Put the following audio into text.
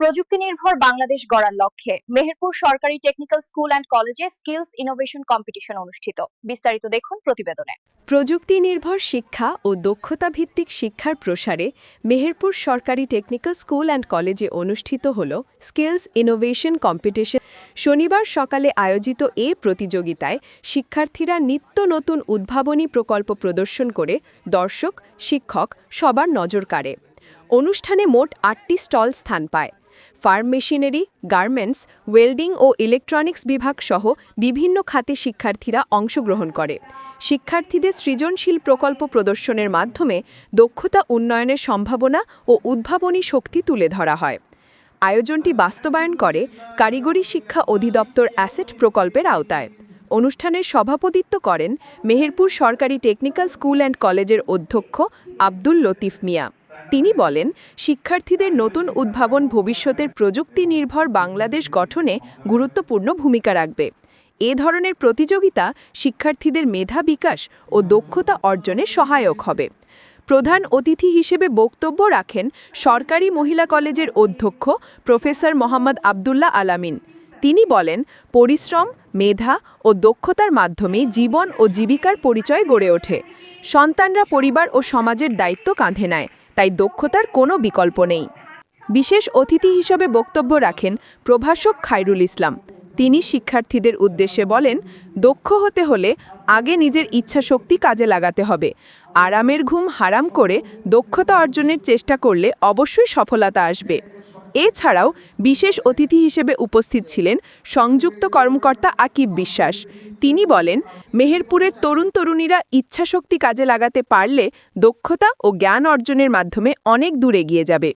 প্রযুক্তি নির্ভর বাংলাদেশ গড়ার লক্ষ্যে মেহেরপুর সরকারি টেকনিক্যাল স্কুল অ্যান্ড কলেজে স্কিলস ইনোভেশন কম্পিটিশন অনুষ্ঠিত। বিস্তারিত দেখুন প্রতিবেদনে। প্রযুক্তি নির্ভর শিক্ষা ও দক্ষতা ভিত্তিক শিক্ষার প্রসারে মেহেরপুর সরকারি টেকনিক্যাল স্কুল অ্যান্ড কলেজে অনুষ্ঠিত হল স্কিলস ইনোভেশন কম্পিটিশন শনিবার সকালে আয়োজিত এ প্রতিযোগিতায় শিক্ষার্থীরা নিত্য নতুন উদ্ভাবনী প্রকল্প প্রদর্শন করে দর্শক, শিক্ষক সবার নজর কাড়ে। অনুষ্ঠানে মোট আটটি স্টল স্থান পায়। ফার্ম মেশিনারি, গার্মেন্টস, ওয়েল্ডিং ও ইলেকট্রনিক্স বিভাগ সহ বিভিন্ন খাতে শিক্ষার্থীরা অংশগ্রহণ করে। শিক্ষার্থীদের সৃজনশীল প্রকল্প প্রদর্শনের মাধ্যমে দক্ষতা উন্নয়নের সম্ভাবনা ও উদ্ভাবনী শক্তি তুলে ধরা হয়। আয়োজনটি বাস্তবায়ন করে কারিগরি শিক্ষা অধিদপ্তর অ্যাসেট প্রকল্পের আওতায়। অনুষ্ঠানের সভাপতিত্ব করেন মেহেরপুর সরকারি টেকনিক্যাল স্কুল অ্যান্ড কলেজের অধ্যক্ষ আব্দুল লতিফ মিয়া। তিনি বলেন, শিক্ষার্থীদের নতুন উদ্ভাবন ভবিষ্যতের প্রযুক্তি নির্ভর বাংলাদেশ গঠনে গুরুত্বপূর্ণ ভূমিকা রাখবে। এ ধরনের প্রতিযোগিতা শিক্ষার্থীদের মেধা বিকাশ ও দক্ষতা অর্জনে সহায়ক হবে। প্রধান অতিথি হিসেবে বক্তব্য রাখেন সরকারি মহিলা কলেজের অধ্যক্ষ প্রফেসর মোহাম্মদ আবদুল্লাহ আলামিন। তিনি বলেন, পরিশ্রম, মেধা ও দক্ষতার মাধ্যমে জীবন ও জীবিকার পরিচয় গড়ে ওঠে। সন্তানরা পরিবার ও সমাজের দায়িত্ব কাঁধে নেয়। তাই দক্ষতার কোনো বিকল্প নেই। বিশেষ অতিথি হিসেবে বক্তব্য রাখেন প্রভাষক খায়রুল ইসলাম। তিনি শিক্ষার্থীদের উদ্দেশ্যে বলেন, দক্ষ হতে হলে আগে নিজের ইচ্ছাশক্তি কাজে লাগাতে হবে। আরামের ঘুম হারাম করে দক্ষতা অর্জনের চেষ্টা করলে অবশ্যই সফলতা আসবে। এছাড়াও বিশেষ অতিথি হিসেবে উপস্থিত ছিলেন সংযুক্ত কর্মকর্তা আকিব বিশ্বাস। তিনি বলেন, মেহেরপুরের তরুণ তরুণীরা ইচ্ছাশক্তি কাজে লাগাতে পারলে দক্ষতা ও জ্ঞান অর্জনের মাধ্যমে অনেক দূর এগিয়ে যাবে।